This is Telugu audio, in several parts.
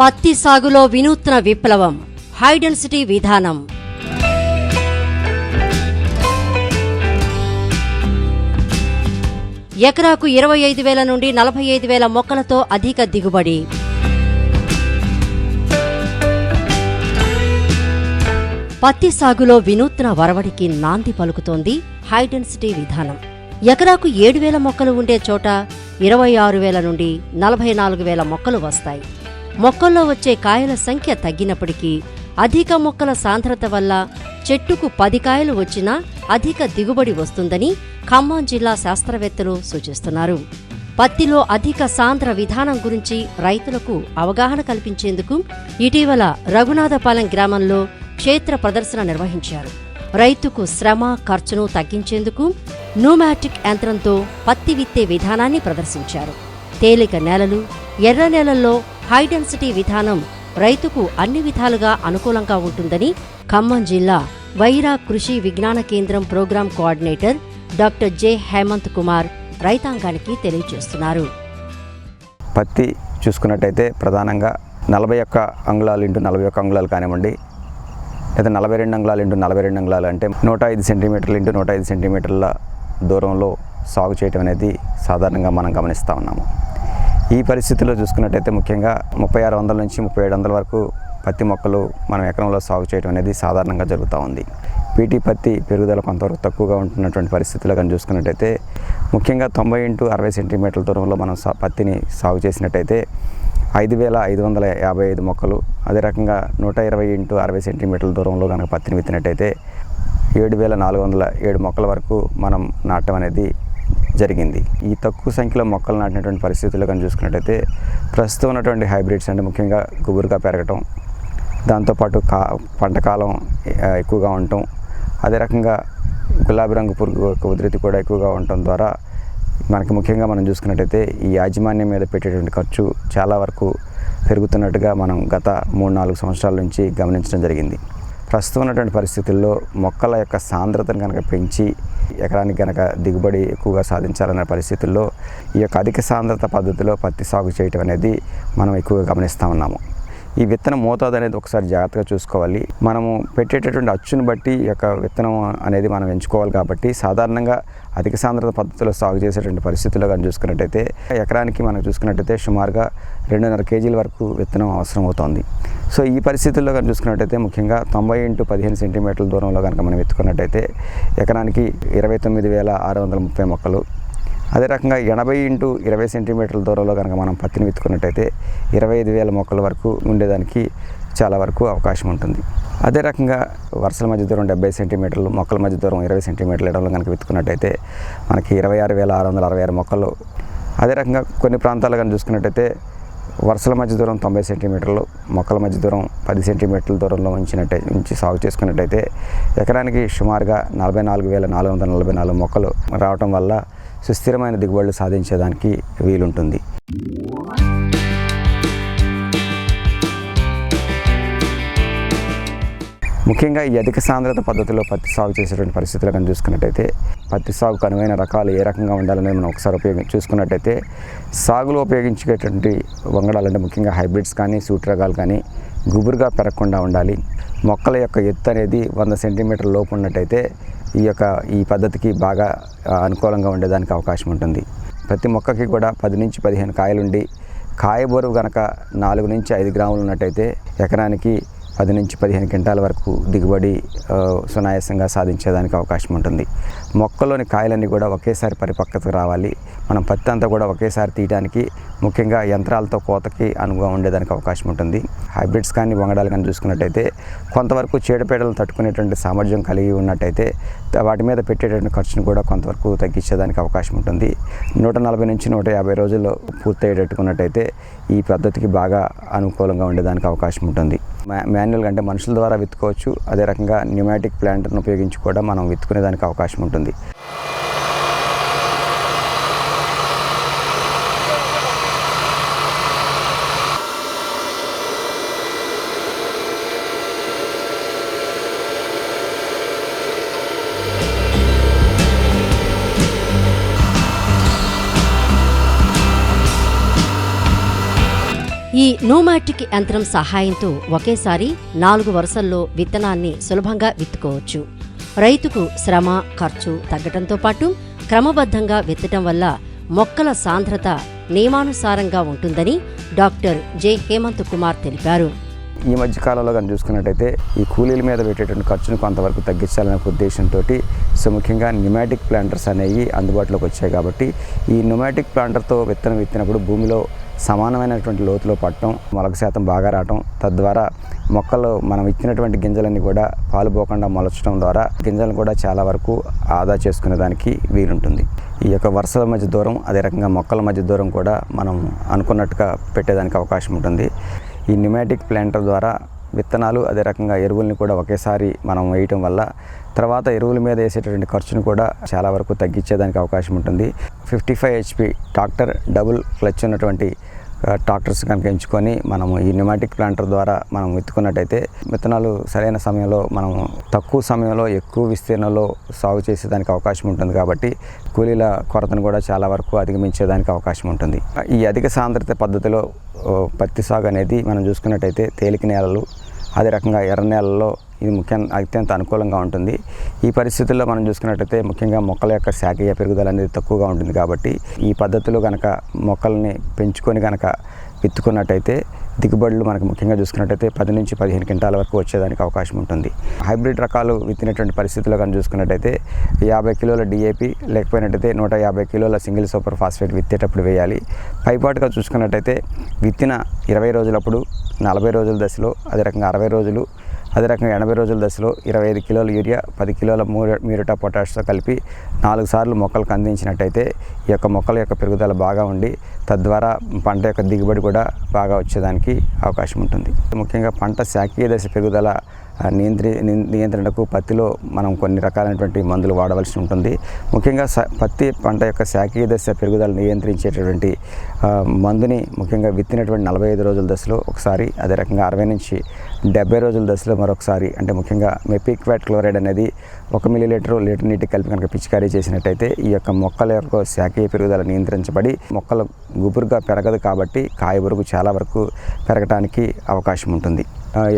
పత్తి సాగులో వినూత్న విప్లవం. హైడెన్సిటీ విధానం. ఎకరాకు ఇరవై ఐదు వేల నుండి నలభై ఐదు వేల మొక్కలతో అధిక దిగుబడి. పత్తి సాగులో వినూత్న వరవడికి నాంది పలుకుతోంది హైడెన్సిటీ విధానం. ఎకరాకు ఏడు వేల మొక్కలు ఉండే చోట ఇరవై ఆరు వేల నుండి నలభై నాలుగు వేల మొక్కలు వస్తాయి. మొక్కల్లో వచ్చే కాయల సంఖ్య తగ్గినప్పటికీ అధిక మొక్కల సాంద్రత వల్ల చెట్టుకు పది కాయలు వచ్చినా అధిక దిగుబడి వస్తుందని ఖమ్మం జిల్లా శాస్త్రవేత్తలు సూచిస్తున్నారు. పత్తిలో అధిక సాంద్ర విధానం గురించి రైతులకు అవగాహన కల్పించేందుకు ఇటీవల రఘునాథపాలెం గ్రామంలో క్షేత్ర ప్రదర్శన నిర్వహించారు. రైతుకు శ్రమ ఖర్చును తగ్గించేందుకు న్యూమాటిక్ యంత్రంతో పత్తి విత్తే విధానాన్ని ప్రదర్శించారు. తేలిక నేలలు ఎర్ర నేలల్లో హైడెన్సిటీ విధానం రైతుకు అన్ని విధాలుగా అనుకూలంగా ఉంటుందని ఖమ్మం జిల్లా Wyra Krishi Vigyan Kendra programme coordinator doctor J Hemanth Kumar రైతాంగానికి తెలియజేస్తున్నారు. పత్తి చూసుకున్నట్టయితే ప్రధానంగా నలభై ఒక్క అంగుళాలు ఇంటూ నలభై ఒక్క అంగుళాలు కానివ్వండి లేదా నలభై రెండు అంగుళాలు ఇంటూ నలభై రెండు అంగుళాలు అంటే నూట ఐదు సెంటీమీటర్లు ఇంటూ నూట ఐదు సెంటీమీటర్ల దూరంలో సాగు చేయటం అనేది సాధారణంగా మనం గమనిస్తూ ఉన్నాము. ఈ పరిస్థితిలో చూసుకున్నట్టయితే ముఖ్యంగా ముప్పై ఆరు వందల నుంచి ముప్పై ఏడు వందల వరకు పత్తి మొక్కలు మనం ఎకరంలో సాగు చేయడం అనేది సాధారణంగా జరుగుతూ ఉంది. పీటీ పత్తి పెరుగుదల కొంతవరకు తక్కువగా ఉంటున్నటువంటి పరిస్థితుల్లో కానీ చూసుకున్నట్టయితే ముఖ్యంగా తొంభై ఇంటూ అరవై సెంటీమీటర్ల దూరంలో మనం పత్తిని సాగు చేసినట్టయితే ఐదు వేల ఐదు వందల యాభై ఐదు మొక్కలు అదే రకంగా నూట ఇరవై ఇంటూ అరవై సెంటీమీటర్ల దూరంలో కనుక పత్తిని విత్తినట్టయితే ఏడు వేల నాలుగు వందల ఏడు మొక్కల వరకు మనం నాటం అనేది జరిగింది. ఈ తక్కువ సంఖ్యలో మొక్కలు నాటినటువంటి పరిస్థితుల్లో కానీ చూసుకున్నట్టయితే ప్రస్తుతం ఉన్నటువంటి హైబ్రిడ్స్ అంటే ముఖ్యంగా గుబురుగా పెరగటం దాంతోపాటు కా పంట కాలం ఎక్కువగా ఉండటం అదే రకంగా గులాబీ రంగు పురుగు యొక్క ఉధృతి కూడా ఎక్కువగా ఉండటం ద్వారా మనకి ముఖ్యంగా మనం చూసుకున్నట్టయితే ఈ యాజమాన్యం మీద పెట్టేటువంటి ఖర్చు చాలా వరకు పెరుగుతున్నట్టుగా మనం గత మూడు నాలుగు సంవత్సరాల నుంచి గమనించడం జరిగింది. ప్రస్తుతం ఉన్నటువంటి పరిస్థితుల్లో మొక్కల యొక్క సాంద్రతను కనుక పెంచి ఎకరానికి కనుక దిగుబడి ఎక్కువగా సాధించాలన్న పరిస్థితుల్లో ఈ యొక్క అధిక సాంద్రత పద్ధతిలో పత్తి సాగు చేయటం అనేది మనం ఎక్కువగా గమనిస్తూ ఉన్నాము. ఈ విత్తనం మోతాదు అనేది ఒకసారి జాగ్రత్తగా చూసుకోవాలి. మనము పెట్టేటటువంటి అచ్చును బట్టి ఈ యొక్క విత్తనం అనేది మనం ఎంచుకోవాలి కాబట్టి సాధారణంగా అధిక సాంద్రత పద్ధతిలో సాగు చేసేటువంటి పరిస్థితుల్లో కానీ చూసుకున్నట్టయితే ఎకరానికి మనం చూసుకున్నట్టయితే సుమారుగా రెండున్నర కేజీల వరకు విత్తనం అవసరం అవుతుంది. సో ఈ పరిస్థితుల్లో కానీ చూసుకున్నట్టయితే ముఖ్యంగా తొంభై ఇంటూ పదిహేను సెంటీమీటర్ల దూరంలో కనుక మనం ఎత్తుకున్నట్టయితే ఎకరానికి ఇరవై తొమ్మిది వేల ఆరు వందల ముప్పై మొక్కలు అదే రకంగా ఎనభై ఇంటూ ఇరవై సెంటీమీటర్ల దూరంలో కనుక మనం పత్తిని విత్తుకున్నట్టయితే ఇరవై ఐదు వేల మొక్కల వరకు ఉండేదానికి చాలా వరకు అవకాశం ఉంటుంది. అదే రకంగా వరుసల మధ్య దూరం డెబ్బై సెంటీమీటర్లు మొక్కల మధ్య దూరం ఇరవై సెంటీమీటర్ల ఇవ్వడంలో కనుక విత్తుకున్నట్టయితే మనకి ఇరవై ఆరు వేల ఆరు వందల అరవై ఆరు మొక్కలు. అదే రకంగా కొన్ని ప్రాంతాలు కానీ చూసుకున్నట్టయితే వరుసల మధ్య దూరం తొంభై సెంటీమీటర్లు మొక్కల మధ్య దూరం పది సెంటీమీటర్ల దూరంలో ఉంచినట్టే ఉంచి సాగు చేసుకున్నట్టయితే ఎకరానికి సుమారుగా నలభై నాలుగు వేల నాలుగు వందల నలభై నాలుగు మొక్కలు రావటం వల్ల సుస్థిరమైన దిగుబడులు సాధించేదానికి వీలుంటుంది. ముఖ్యంగా ఈ అధిక సాంద్రత పద్ధతిలో పత్తి సాగు చేసేటువంటి పరిస్థితులు కానీ చూసుకున్నట్టయితే పత్తి సాగుకు అనువైన రకాలు ఏ రకంగా ఉండాలనేది మనం ఒకసారి ఉపయోగి చూసుకున్నట్టయితే సాగులో ఉపయోగించేటువంటి వంగడాలంటే ముఖ్యంగా హైబ్రిడ్స్ కానీ సూట్ రకాలు కానీ గుబురుగా పెరగకుండా ఉండాలి. మొక్కల యొక్క ఎత్తు అనేది వంద సెంటీమీటర్ లోపు ఉన్నట్టయితే ఈ యొక్క ఈ పద్ధతికి బాగా అనుకూలంగా ఉండేదానికి అవకాశం ఉంటుంది. ప్రతి మొక్కకి కూడా పది నుంచి పదిహేను కాయలుండి కాయ బరువు కనుక నాలుగు నుంచి ఐదు గ్రాములు ఉన్నట్టయితే ఎకరానికి పది నుంచి పదిహేను క్వింటాల వరకు దిగుబడి సునాయాసంగా సాధించేదానికి అవకాశం ఉంటుంది. మొక్కలోని కాయలన్నీ కూడా ఒకేసారి పరిపక్వతకు రావాలి. మనం పత్తి అంతా కూడా ఒకేసారి తీయడానికి ముఖ్యంగా యంత్రాలతో కోతకి అనువుగా ఉండేదానికి అవకాశం ఉంటుంది. హైబ్రిడ్స్ కానీ వంగడాలు కానీ చూసుకున్నట్టయితే కొంతవరకు చీడపీడలను తట్టుకునేటువంటి సామర్థ్యం కలిగి ఉన్నట్టయితే వాటి మీద పెట్టేటువంటి ఖర్చును కూడా కొంతవరకు తగ్గించేదానికి అవకాశం ఉంటుంది. నూట నలభై నుంచి నూట యాభై రోజుల్లో పూర్తయ్యేటట్టుకున్నట్టయితే ఈ పద్ధతికి బాగా అనుకూలంగా ఉండేదానికి అవకాశం ఉంటుంది. మాన్యువల్ అంటే మనుషుల ద్వారా విత్తుకోవచ్చు. అదే రకంగా న్యూమాటిక్ ప్లాంట్ను ఉపయోగించి కూడా మనం విత్తుకునేదానికి అవకాశం ఉంటుంది. నూమాటిక్ యంత్రం సహాయంతో ఒకేసారి నాలుగు వరుసల్లో విత్తనాన్ని సులభంగా విత్తుకోవచ్చు. రైతుకు శ్రమ ఖర్చు తగ్గటంతో పాటు క్రమబద్ధంగా విత్తటం వల్ల మొక్కల సాంద్రత నియమానుసారంగా ఉంటుందని డాక్టర్ జె. హేమంత్ కుమార్ తెలిపారు. ఈ మధ్య కాలంలో కానీ చూసుకున్నట్టయితే ఈ కూలీల మీద పెట్టేటువంటి ఖర్చును కొంతవరకు తగ్గించాలనే ఉద్దేశంతో సో ముఖ్యంగా న్యూమాటిక్ ప్లాంటర్స్ అనేవి అందుబాటులోకి వచ్చాయి కాబట్టి ఈ న్యూమాటిక్ ప్లాంటర్తో విత్తనం విత్తినప్పుడు భూమిలో సమానమైనటువంటి లోతులో పట్టడం మొలక శాతం బాగా రావటం తద్వారా మొక్కలు మనం ఇచ్చినటువంటి గింజలన్నీ కూడా పాలు పోకుండా మొలచడం ద్వారా గింజలను కూడా చాలా వరకు ఆదా చేసుకునే దానికి వీలుంటుంది. ఈ యొక్క వరుసల మధ్య దూరం అదే రకంగా మొక్కల మధ్య దూరం కూడా మనం అనుకున్నట్టుగా పెట్టేదానికి అవకాశం ఉంటుంది. ఈ న్యూమాటిక్ ప్లాంటర్ ద్వారా విత్తనాలు అదే రకంగా ఎరువుల్ని కూడా ఒకేసారి మనం వేయటం వల్ల తర్వాత ఎరువుల మీద వేసేటటువంటి ఖర్చును కూడా చాలా వరకు తగ్గించేదానికి అవకాశం ఉంటుంది. Fifty five HP tractor double clutch ఉన్నటువంటి ట్రాక్టర్స్ కనుక ఎంచుకొని మనము ఈ న్యూమాటిక్ ప్లాంటర్ ద్వారా మనం విత్తుకున్నట్టయితే విత్తనాలు సరైన సమయంలో మనం తక్కువ సమయంలో ఎక్కువ విస్తీర్ణంలో సాగు చేసేదానికి అవకాశం ఉంటుంది కాబట్టి కూలీల కొరతను కూడా చాలా వరకు అధిగమించేదానికి అవకాశం ఉంటుంది. ఈ అధిక సాంద్రత పద్ధతిలో పత్తి సాగు అనేది మనం చూసుకున్నట్టయితే తేలిక నేలలు అదే రకంగా ఎర్ర నేలల్లో ఇది ముఖ్య అత్యంత అనుకూలంగా ఉంటుంది. ఈ పరిస్థితుల్లో మనం చూసుకున్నట్టయితే ముఖ్యంగా మొక్కల యొక్క శాఖీయ పెరుగుదల అనేది తక్కువగా ఉంటుంది కాబట్టి ఈ పద్ధతిలో కనుక మొక్కల్ని పెంచుకొని కనుక విత్తుకున్నట్టయితే దిగుబడులు మనకు ముఖ్యంగా చూసుకున్నట్టయితే పది నుంచి పదిహేను క్వింటాల వరకు వచ్చేదానికి అవకాశం ఉంటుంది. హైబ్రిడ్ రకాలు విత్తినటువంటి పరిస్థితుల్లో కానీ చూసుకున్నట్టయితే యాభై కిలోల డిఏపి లేకపోయినట్టయితే నూట యాభై కిలోల సింగిల్ సూపర్ ఫాస్ఫేట్ విత్తేటప్పుడు వేయాలి. పైపాటుగా చూసుకున్నట్టయితే విత్తిన ఇరవై రోజులప్పుడు నలభై రోజుల దశలో అదే రకంగా అరవై రోజులు అదే రకంగా ఎనభై రోజుల దశలో ఇరవై ఐదు కిలోల యూరియా పది కిలోల మూర మ్యూరిటా పొటాష్తో కలిపి నాలుగు సార్లు మొక్కలకు అందించినట్టయితే ఈ యొక్క మొక్కల యొక్క పెరుగుదల బాగా ఉండి తద్వారా పంట యొక్క దిగుబడి కూడా బాగా వచ్చేదానికి అవకాశం ఉంటుంది. ముఖ్యంగా పంట శాఖీయ దశ పెరుగుదల నియంత్రి నియంత్రణకు పత్తిలో మనం కొన్ని రకాలైనటువంటి మందులు వాడవలసి ఉంటుంది. ముఖ్యంగా పత్తి పంట యొక్క శాఖీయ దశ పెరుగుదల నియంత్రించేటటువంటి మందుని ముఖ్యంగా విత్తినటువంటి నలభై ఐదు రోజుల దశలో ఒకసారి అదే రకంగా అరవై నుంచి డెబ్బై రోజుల దశలో మరొకసారి అంటే ముఖ్యంగా మెపిక్వాట్ క్లోరైడ్ అనేది ఒక మిల్లీ లీటర్ లీటర్ నీటి కలిపి కనుక పిచికారీ చేసినట్టయితే ఈ యొక్క మొక్కల యొక్క శాఖీయ పెరుగుదల నియంత్రించబడి మొక్కలు గుబురుగా పెరగదు కాబట్టి కాయబురుగు చాలా వరకు పెరగటానికి అవకాశం ఉంటుంది.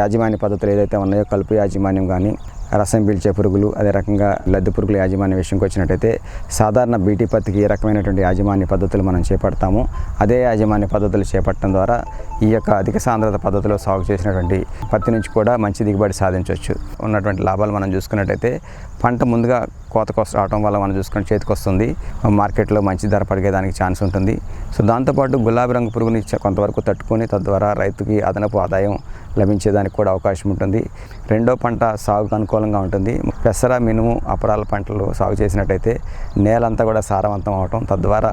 యాజమాన్య పద్ధతులు ఏదైతే ఉన్నాయో కలుపు యాజమాన్యం కానీ రసం పీల్చే పురుగులు అదే రకంగా లద్దె పురుగుల యాజమాన్య విషయంకి వచ్చినట్టయితే సాధారణ బీటీ పత్తికి ఏ రకమైనటువంటి యాజమాన్య పద్ధతులు మనం చేపడతాము? అదే యాజమాన్య పద్ధతులు చేపట్టడం ద్వారా ఈ యొక్క అధిక సాంద్రత పద్ధతిలో సాగు చేసినటువంటి పత్తి నుంచి కూడా మంచి దిగుబడి సాధించవచ్చు. ఉన్నటువంటి లాభాలు మనం చూసుకున్నట్టయితే పంట ముందుగా కోతకొస్త రావడం వల్ల మనం చూసుకుని చేతికి వస్తుంది. మార్కెట్లో మంచి ధర పడిగేదానికి ఛాన్స్ ఉంటుంది. సో దాంతోపాటు గులాబీ రంగు పురుగుని కొంతవరకు తట్టుకొని తద్వారా రైతుకి అదనపు ఆదాయం లభించేదానికి కూడా అవకాశం ఉంటుంది. రెండో పంట సాగుకు అనుకూలంగా ఉంటుంది. పెసర మినుము అపరాల పంటలు సాగు చేసినట్టయితే నేలంతా కూడా సారవంతం అవటం. తద్వారా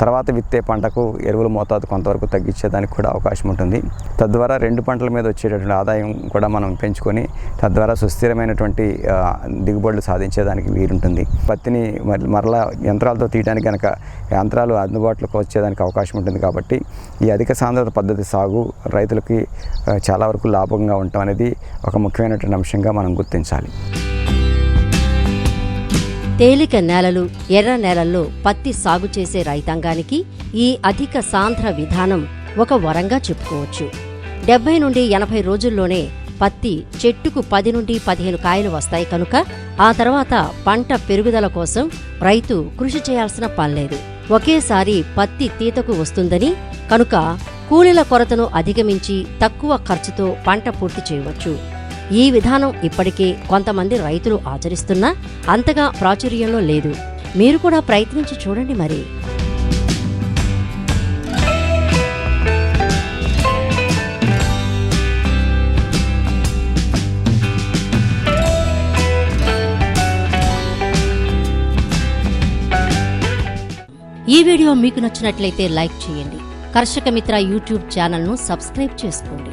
తర్వాత విత్తే పంటకు ఎరువుల మోతాదు కొంతవరకు తగ్గించేదానికి కూడా అవకాశం ఉంటుంది. తద్వారా రెండు పంటల మీద వచ్చేటటువంటి ఆదాయం కూడా మనం పెంచుకొని తద్వారా సుస్థిరమైనటువంటి దిగుబడులు సాధించేదానికి వీలుంటుంది. పత్తిని మరలా యంత్రాలతో తీయడానికి కనుక యంత్రాలు అందుబాటులోకి వచ్చేదానికి అవకాశం ఉంటుంది కాబట్టి ఈ అధిక సాంద్రత పద్ధతి సాగు రైతులకి చాలా వరకు లాభంగా ఉండటం అనేది ఒక ముఖ్యమైనటువంటి అంశంగా మనం గుర్తించాలి. తేలిక నేలలు ఎర్ర నేలల్లో పత్తి సాగు చేసే రైతాంగానికి ఈ అధిక సాంద్ర విధానం ఒక వరంగా చెప్పుకోవచ్చు. డెబ్బై నుండి ఎనభై రోజుల్లోనే పత్తి చెట్టుకు పది నుండి పదిహేను కాయలు వస్తాయి కనుక ఆ తర్వాత పంట పెరుగుదల కోసం రైతు కృషి చేయాల్సిన పనిలేదు ఒకేసారి పత్తి తీతకు వస్తుందని కనుక కూలీల కొరతను అధిగమించి తక్కువ ఖర్చుతో పంట పూర్తి చేయవచ్చు. ఈ విధానం ఇప్పటికే కొంతమంది రైతులు ఆచరిస్తున్నా అంతగా ప్రాచుర్యంలో లేదు. మీరు కూడా ప్రయత్నించి చూడండి మరి. ఈ వీడియో మీకు నచ్చినట్లయితే లైక్ చేయండి. కర్షక మిత్ర యూట్యూబ్ ఛానల్ను సబ్స్క్రైబ్ చేసుకోండి.